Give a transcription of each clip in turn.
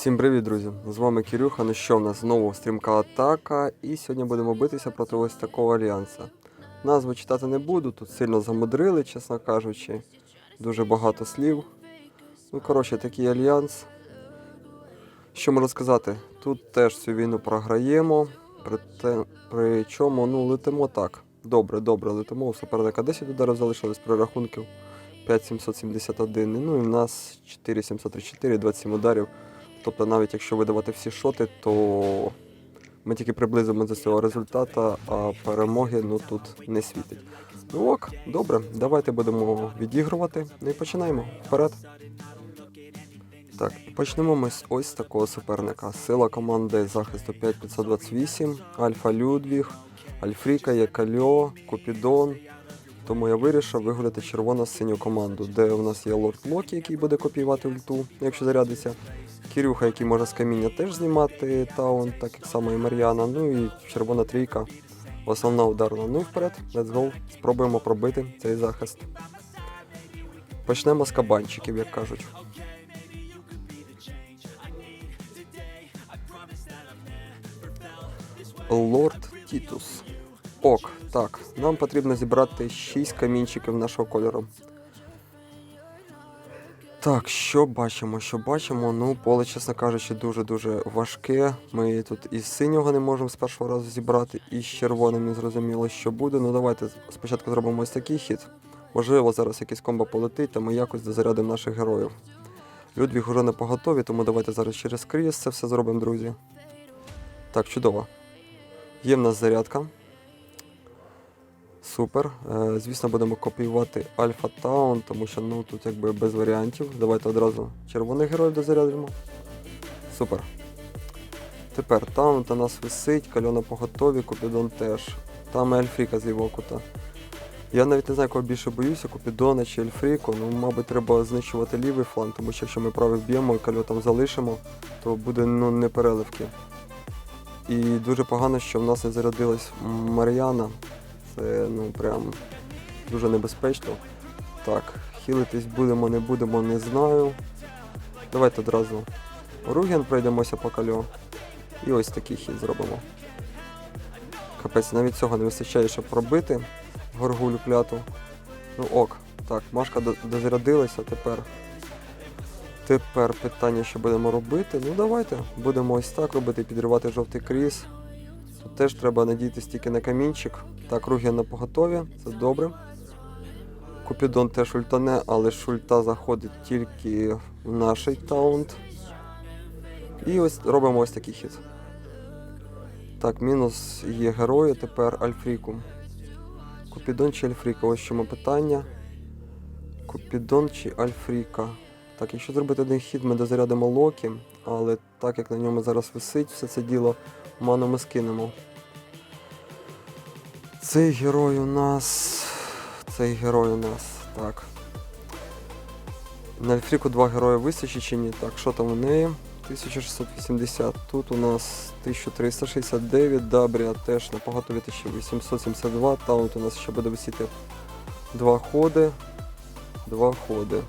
Всім привіт, друзі! З вами Кирюха. Ну що, в нас знову стрімка атака, і сьогодні будемо битися проти ось такого альянса. Назву читати не буду, тут сильно замудрили, чесно кажучи. Дуже багато слів. Ну, коротше, такий альянс. Що можу сказати? Тут теж цю війну програємо, причому ну, летимо так. Добре, добре, летимо. У суперника 10 ударів залишилось при рахунків 5771. Ну і в нас 4734, 27 ударів. Тобто навіть якщо видавати всі шоти, то ми тільки приблизимо до цього результату, а перемоги ну, тут не світить. Ну ок, добре, давайте будемо відігрувати. Ну і починаємо. Вперед. Так, почнемо ми з ось такого суперника. Сила команди захисту 5528, Альфа Людвіг, Альфріка, Якальо, Купідон. Тому я вирішив вигуляти червоно-синю команду, де у нас є лорд Локі, який буде копіювати ульту, якщо зарядиться. Кирюха, який може з каміння теж знімати таун, так як само і Мар'яна. Ну і червона трійка, основна ударна. Ну і вперед, let's go. Спробуємо пробити цей захист. Почнемо з кабанчиків, як кажуть. Лорд Тітус. Ок, так, нам потрібно зібрати 6 камінчиків нашого кольору. Так, що бачимо? Що бачимо? Ну, поле, чесно кажучи, дуже-дуже важке. Ми тут із синього не можемо з першого разу зібрати, і з червоним не зрозуміло, що буде. Ну давайте спочатку зробимо ось такий хід. Можливо, зараз якийсь комбо полетить, та ми якось дозарядимо наших героїв. Людвіг уже не поготові, тому давайте зараз через кріс це все зробимо, друзі. Так, чудово. Є в нас зарядка. Супер. Е, звісно, будемо копіювати Альфа Таун, тому що ну тут якби без варіантів. Давайте одразу червоних героїв дозарядимо. Супер. Тепер Таун у нас висить, кальона поготові, Купідон теж. Там і Альфріка з лівого кута. Я навіть не знаю, кого більше боюся, Купідона чи Ельфріку. Ну, мабуть, треба знищувати лівий фланг, тому що якщо ми правий вб'ємо і кальо там залишимо, то буде ну, не переливки. І дуже погано, що в нас не зарядилась Мар'яна. Це ну прям дуже небезпечно. Так, хілитись будемо, не будемо, не знаю. Давайте одразу Руген пройдемося по кальо. І ось такий хід зробимо. Капець, навіть цього не вистачає, щоб пробити горгулю кляту. Ну ок. Так, Машка до- дозарядилася, тепер. Тепер питання, що будемо робити. Ну давайте. Будемо ось так робити, підривати жовтий кріс. Тут теж треба надіятися тільки на камінчик. Так, руги на поготові, це добре. Купідон теж ультане, але ж ульта заходить тільки в наш таунт. І ось робимо ось такий хід. Так, мінус є герою, тепер Альфріку. Купідон чи Альфріка? Ось чому питання. Купідон чи Альфріка? Так, якщо зробити один хід, ми дозарядимо Локі, але так як на ньому зараз висить все це діло, ману ми скинемо. Цей герой у нас. Цей герой у нас. Так. На Альфріку два герої вистачить чи ні? Так, що там у неї? 1680. Тут у нас 1369, Дабрія теж на поготові 1872. Таунт у нас ще буде висіти два ходи. Два ходи.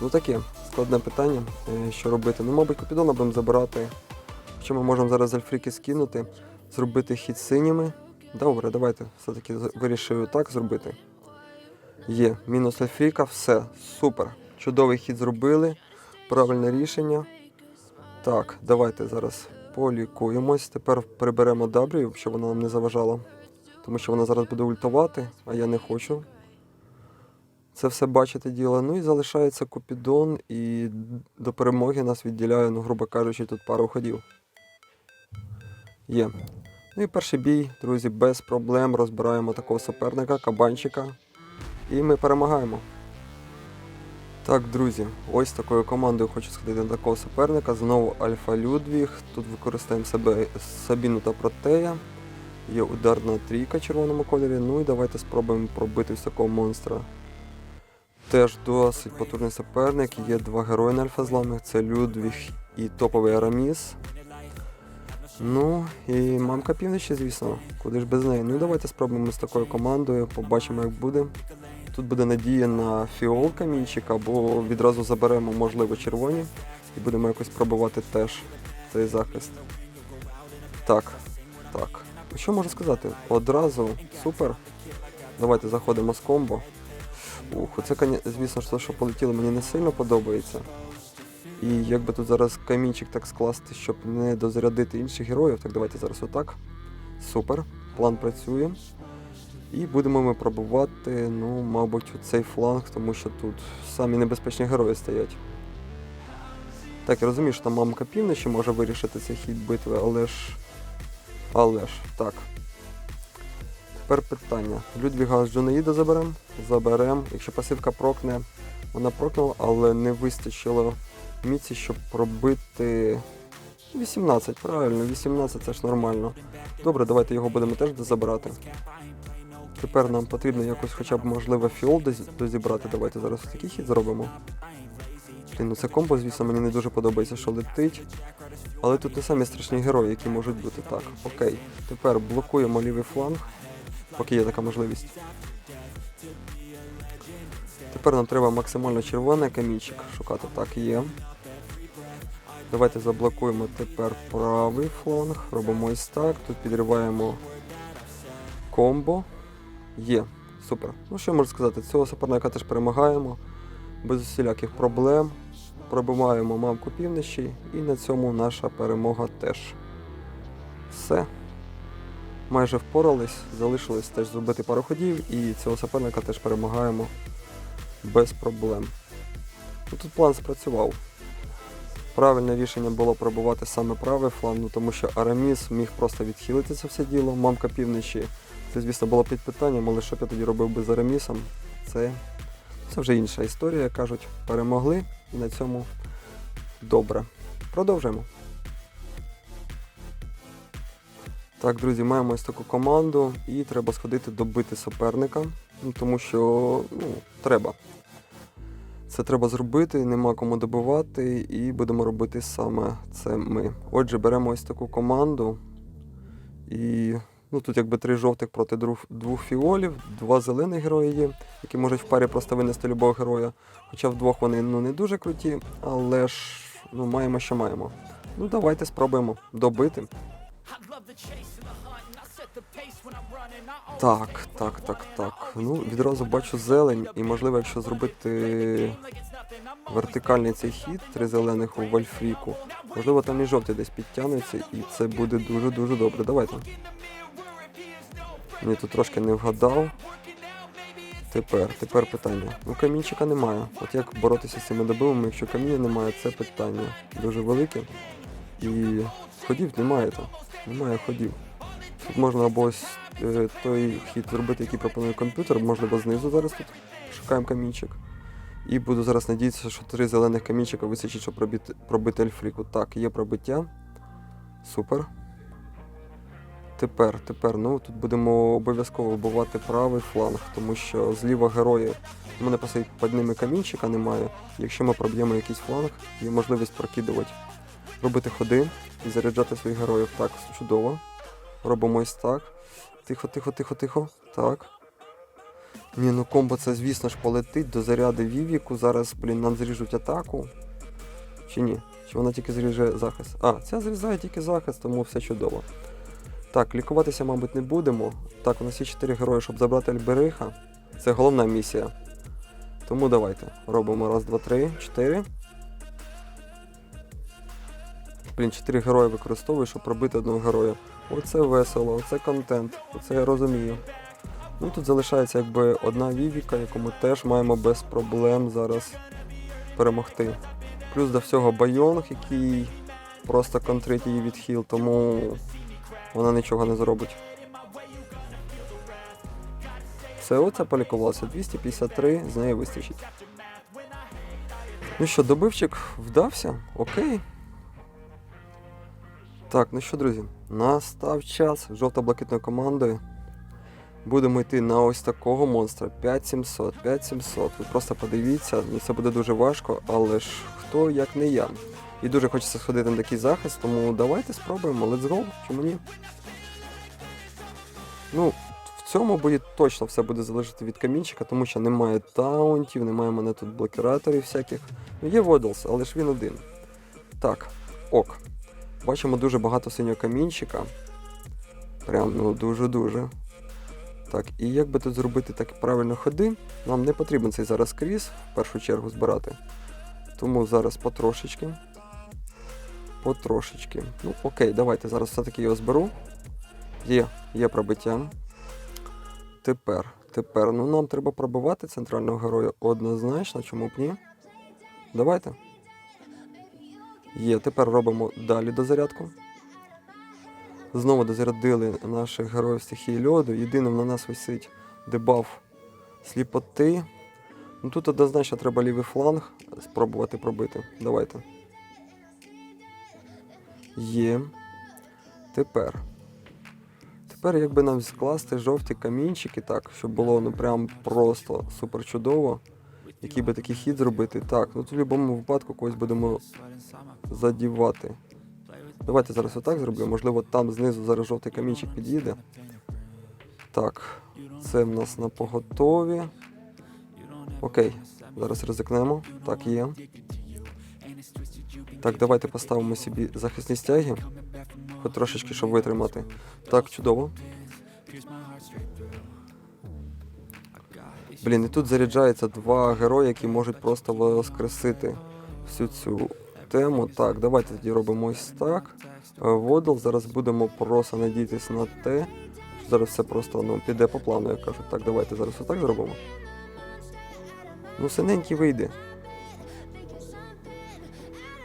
Ну таке, складне питання, е, що робити. Ну, мабуть, Купідона будемо забирати. Що ми можемо зараз Альфріки скинути, зробити хід синіми. Добре, давайте все-таки вирішую так зробити. Є, мінус Альфріка, все, супер. Чудовий хід зробили. Правильне рішення. Так, давайте зараз полікуємось. Тепер приберемо Дабрію, щоб вона нам не заважала. Тому що вона зараз буде ультувати, а я не хочу. Це все бачити діло. Ну і залишається Купідон, і до перемоги нас відділяє, ну, грубо кажучи, тут пару ходів. Є. Ну і перший бій, друзі, без проблем розбираємо такого суперника, кабанчика. І ми перемагаємо. Так, друзі, ось такою командою хочу сходити на такого суперника. Знову Альфа Людвіг. Тут використаємо себе Сабіну та Протея. Є ударна трійка в червоному кольорі. Ну і давайте спробуємо пробити ось такого монстра. Теж досить потужний суперник. Є два герої на альфа-зламах. Це Людвіг і топовий Араміс. Ну і мамка півночі, звісно, куди ж без неї. Ну давайте спробуємо з такою командою, побачимо, як буде. Тут буде надія на фіол камінчик, або відразу заберемо, можливо, червоні. І будемо якось пробувати теж цей захист. Так, так. Що можу сказати? Одразу супер. Давайте заходимо з комбо. Ух, це, звісно що полетіло, мені не сильно подобається. І як би тут зараз камінчик так скласти, щоб не дозарядити інших героїв, так давайте зараз отак. Супер. План працює. І будемо ми пробувати, ну, мабуть, цей фланг, тому що тут самі небезпечні герої стоять. Так, я розумію, що там мамка півночі може вирішити цей хід битви, але ж. Але ж, так. Тепер питання. Людвіга з Джунаїда заберемо? Заберемо. Якщо пасивка прокне, вона прокнула, але не вистачило міці, щоб пробити 18, правильно, 18 це ж нормально. Добре, давайте його будемо теж дозабирати. Тепер нам потрібно якось хоча б можливо фіол дозібрати. Давайте зараз такий хід зробимо. Блін, ну це комбо, звісно, мені не дуже подобається, що летить. Але тут не самі страшні герої, які можуть бути. Так, окей. Тепер блокуємо лівий фланг, поки є така можливість. Тепер нам треба максимально червоний камінчик шукати. Так, є. Давайте заблокуємо тепер правий фланг. Робимо ось так. Тут підриваємо комбо. Є. Супер. Ну що можу сказати? Цього суперника теж перемагаємо. Без усіляких проблем. Пробиваємо мамку півночі, і на цьому наша перемога теж. Все. Майже впорались, залишилось теж зробити пару ходів, і цього суперника теж перемагаємо без проблем. Ну, тут план спрацював. Правильне рішення було пробувати саме правий фланг, ну, тому що Араміс міг просто відхилити це все діло, мамка півночі. Це, звісно, було під питанням, але що я тоді робив би з Арамісом, це, це вже інша історія, кажуть. Перемогли і на цьому добре. Продовжуємо. Так, друзі, маємо ось таку команду і треба сходити добити суперника, ну, тому що ну, треба. Це треба зробити, нема кому добивати, і будемо робити саме це ми. Отже, беремо ось таку команду. І ну, тут якби три жовтих проти двох, фіолів, два зелених герої є, які можуть в парі просто винести любого героя. Хоча вдвох вони ну, не дуже круті, але ж ну, маємо, що маємо. Ну, давайте спробуємо добити. Так, так, так, так. Ну, відразу бачу зелень, і можливо, якщо зробити вертикальний цей хід, три зелених у Вольфріку, можливо, там і жовтий десь підтягнеться, і це буде дуже-дуже добре. Давайте. Ні, тут трошки не вгадав. Тепер, тепер питання. Ну, камінчика немає. От як боротися з цими добивами, якщо каміння немає, це питання дуже велике. І ходів немає там. Немає ходів. Тут можна або ось е, той хід зробити, який пропонує комп'ютер, можливо, знизу зараз тут шукаємо камінчик. І буду зараз надіятися, що три зелених камінчика вистачить, щоб пробити, пробити ельфріку. Так, є пробиття. Супер. Тепер, тепер, ну тут будемо обов'язково вбивати правий фланг, тому що зліва герої. У мене просто під ними камінчика немає. Якщо ми проб'ємо якийсь фланг, є можливість прокидувати, робити ходи і заряджати своїх героїв. Так, чудово. Робимо ось так. Тихо, тихо, тихо, тихо. Так. Ні, ну комбо це, звісно ж, полетить до заряди Вівіку. Зараз, блін, нам зріжуть атаку. Чи ні? Чи вона тільки зріже захист? А, ця зрізає тільки захист, тому все чудово. Так, лікуватися, мабуть, не будемо. Так, у нас є 4 герої, щоб забрати Альбериха. Це головна місія. Тому давайте. Робимо раз, два, три, чотири. Блін, 4 герої використовую, щоб пробити одного героя. Оце весело, оце контент, оце я розумію. Ну тут залишається якби одна Вівіка, яку ми теж маємо без проблем зараз перемогти. Плюс до всього Байонг, який просто контрить її відхил, тому вона нічого не зробить. Все, оце полікувалося. 253, з неї вистачить. Ну що, добивчик вдався? Окей. Так, ну що, друзі, настав час жовто-блакитної команди. Будемо йти на ось такого монстра 5700, 5700. Ви просто подивіться, ну це буде дуже важко, але ж хто як не я. І дуже хочеться сходити на такий захист, тому давайте спробуємо. Let's go, чому ні? Ну, в цьому бої точно все буде залежати від камінчика, тому що немає таунтів, немає мене тут блокіраторів всяких. Ну, є Водалс, але ж він один. Так, ок. Бачимо дуже багато синього камінчика. Прям ну дуже-дуже. Так, і як би тут зробити так правильно ходи, нам не потрібен цей зараз кріс в першу чергу збирати. Тому зараз потрошечки. Потрошечки. Ну, окей, давайте зараз все-таки його зберу. Є, є пробиття. Тепер, тепер, ну нам треба пробивати центрального героя однозначно, чому б ні. Давайте. Є, тепер робимо далі дозарядку. Знову дозарядили наших героїв стихії льоду. Єдиним на нас висить дебаф сліпоти. Ну тут однозначно треба лівий фланг спробувати пробити. Давайте. Є. Тепер. Тепер якби нам скласти жовті камінчики так, щоб було ну прям просто супер чудово. Який би такий хід зробити. Так, ну тут в будь-якому випадку когось будемо задівати. Давайте зараз отак зроблю. Можливо, там знизу зараз жовтий камінчик під'їде. Так, це в нас на поготові. Окей, зараз ризикнемо. Так, є. Так, давайте поставимо собі захисні стяги. Хоч трошечки, щоб витримати. Так, чудово. Блін, і тут заряджається два герої, які можуть просто воскресити всю цю тему. Так, давайте тоді робимо ось так. Е, Водол, зараз будемо просто надіятися на те, що зараз все просто ну, піде по плану, як кажуть. Так, давайте зараз отак зробимо. Ну, синенький вийде.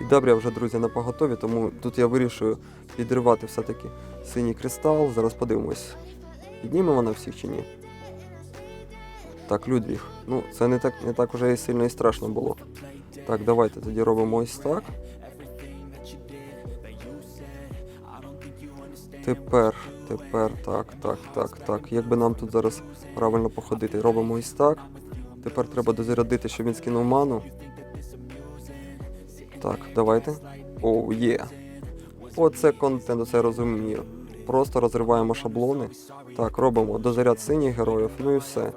І добре, вже, друзі, на поготові, тому тут я вирішую підривати все-таки синій кристал. Зараз подивимось, піднімемо на всіх чи ні. Так, Людвіг. Ну, це не так, не так уже і сильно і страшно було. Так, давайте тоді робимо ось так. Тепер, тепер, так, так, так, так. Як би нам тут зараз правильно походити? Робимо ось так. Тепер треба дозарядити, щоб він скинув ману. Так, давайте. Оу, є. Оце контент, оце я розумію. Просто розриваємо шаблони. Так, робимо дозаряд синіх героїв, ну і все.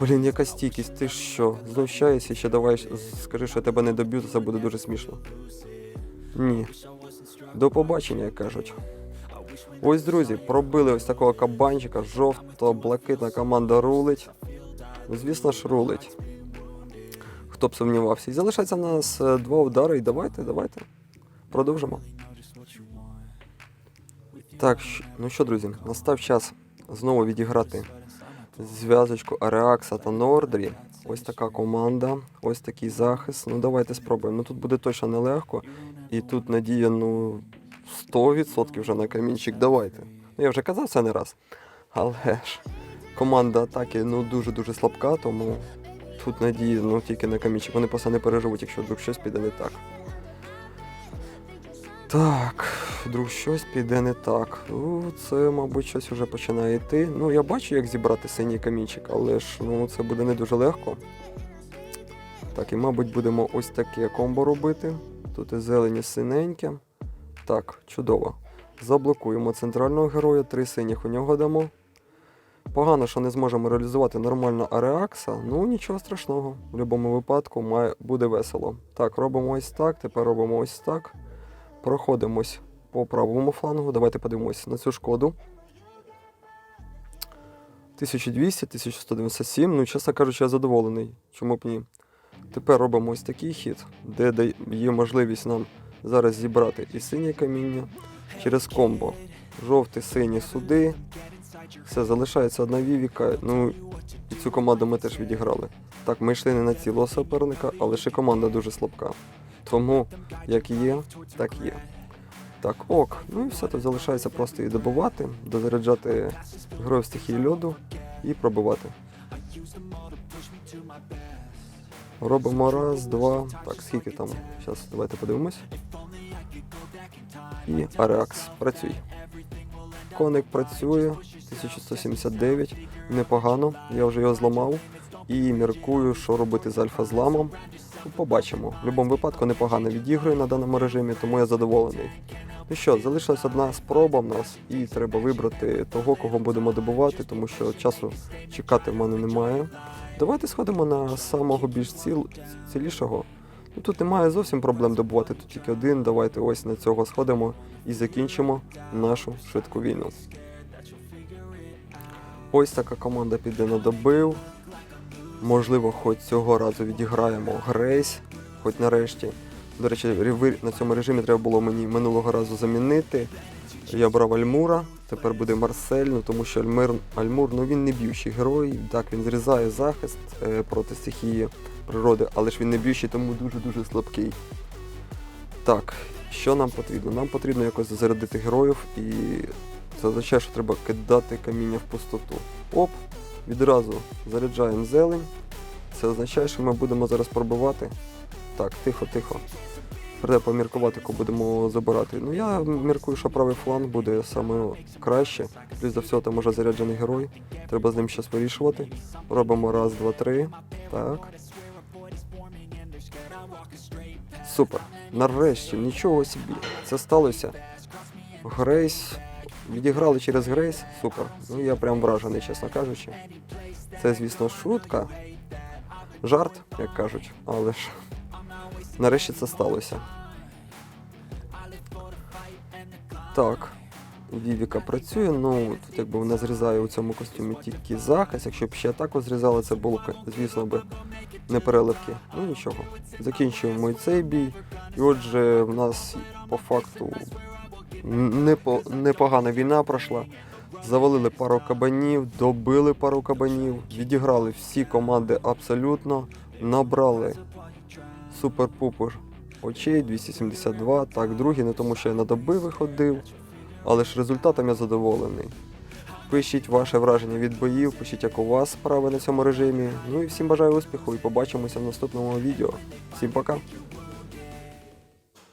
Блін, яка стійкість, ти що? Знущаєшся, ще давай скажи, що я тебе не доб'ю, то це буде дуже смішно. Ні. До побачення, як кажуть. Ось, друзі, пробили ось такого кабанчика, жовто-блакитна команда рулить. Ну, звісно ж, рулить. Хто б сумнівався. І залишається в нас е, два удари, і давайте, давайте. Продовжимо. Так, ну що, друзі, настав час знову відіграти зв'язочку Ареакса та Нордрі. Ось така команда, ось такий захист. Ну давайте спробуємо. Ну тут буде точно нелегко. І тут надія, ну, 100% вже на камінчик. Давайте. Ну я вже казав це не раз. Але ж команда атаки ну дуже-дуже слабка, тому тут надії ну, тільки на камінчик. Вони просто не переживуть, якщо вдруг щось піде не так. Так, вдруг щось піде не так. Ну, це, мабуть, щось вже починає йти. Ну, я бачу, як зібрати синій камінчик, але ж ну, це буде не дуже легко. Так, і, мабуть, будемо ось таке комбо робити. Тут і зелені синеньке. Так, чудово. Заблокуємо центрального героя, три синіх у нього дамо. Погано, що не зможемо реалізувати нормально Ареакса, ну нічого страшного. В будь-якому випадку має, буде весело. Так, робимо ось так, тепер робимо ось так. Проходимось по правому флангу. Давайте подивимось на цю шкоду. 1200, 1197. Ну, чесно кажучи, я задоволений. Чому б ні? Тепер робимо ось такий хід, де є можливість нам зараз зібрати і синє каміння через комбо. Жовті, сині суди. Все, залишається одна вівіка. Ну і цю команду ми теж відіграли. Так, ми йшли не на цілого суперника, але ще команда дуже слабка. Тому як є, так є. Так, ок. Ну і все, тут залишається просто її добувати, дозаряджати героїв стихії льоду і пробивати. Робимо раз, два. Так, скільки там? Зараз давайте подивимось. І Ареакс, працюй. Коник працює, 1179, непогано, я вже його зламав. І міркую, що робити з альфа-зламом. Побачимо. В будь-якому випадку непогано відіграю на даному режимі, тому я задоволений. Ну що, залишилась одна спроба в нас, і треба вибрати того, кого будемо добувати, тому що часу чекати в мене немає. Давайте сходимо на самого більш ціл... цілішого. Ну, тут немає зовсім проблем добувати, тут тільки один. Давайте ось на цього сходимо і закінчимо нашу швидку війну. Ось така команда піде на добив. Можливо, хоч цього разу відіграємо Грейс, хоч нарешті. До речі, на цьому режимі треба було мені минулого разу замінити. Я брав Альмура, тепер буде Марсель, ну тому що Альмир, Альмур ну він не б'ючий герой. Так, він зрізає захист е, проти стихії природи, але ж він не б'ючий, тому дуже-дуже слабкий. Так, що нам потрібно? Нам потрібно якось зарядити героїв і це означає, що треба кидати каміння в пустоту. Оп, відразу заряджаємо зелень. Це означає, що ми будемо зараз пробивати. Так, тихо, тихо. Треба поміркувати, кого будемо забирати. Ну я міркую, що правий фланг буде саме краще. Плюс до всього там уже заряджений герой. Треба з ним щось вирішувати. Робимо раз, два, три. Так. Супер. Нарешті, нічого собі. Це сталося. Грейс. Відіграли через Грейс. Супер. Ну я прям вражений, чесно кажучи. Це, звісно, шутка. Жарт, як кажуть, але ж. Нарешті це сталося. Так. Вівіка працює, ну тут якби вона зрізає у цьому костюмі тільки захист. Якщо б ще атаку зрізала, це було б, звісно би, не переливки. Ну нічого. Закінчуємо і цей бій. І отже, в нас по факту непо, непогана війна пройшла. Завалили пару кабанів, добили пару кабанів, відіграли всі команди абсолютно, набрали супер-пупер очей 272. Так, другий, не тому що я на доби виходив, але ж результатом я задоволений. Пишіть ваше враження від боїв, пишіть, як у вас справи на цьому режимі. Ну і всім бажаю успіху і побачимося в наступному відео. Всім пока!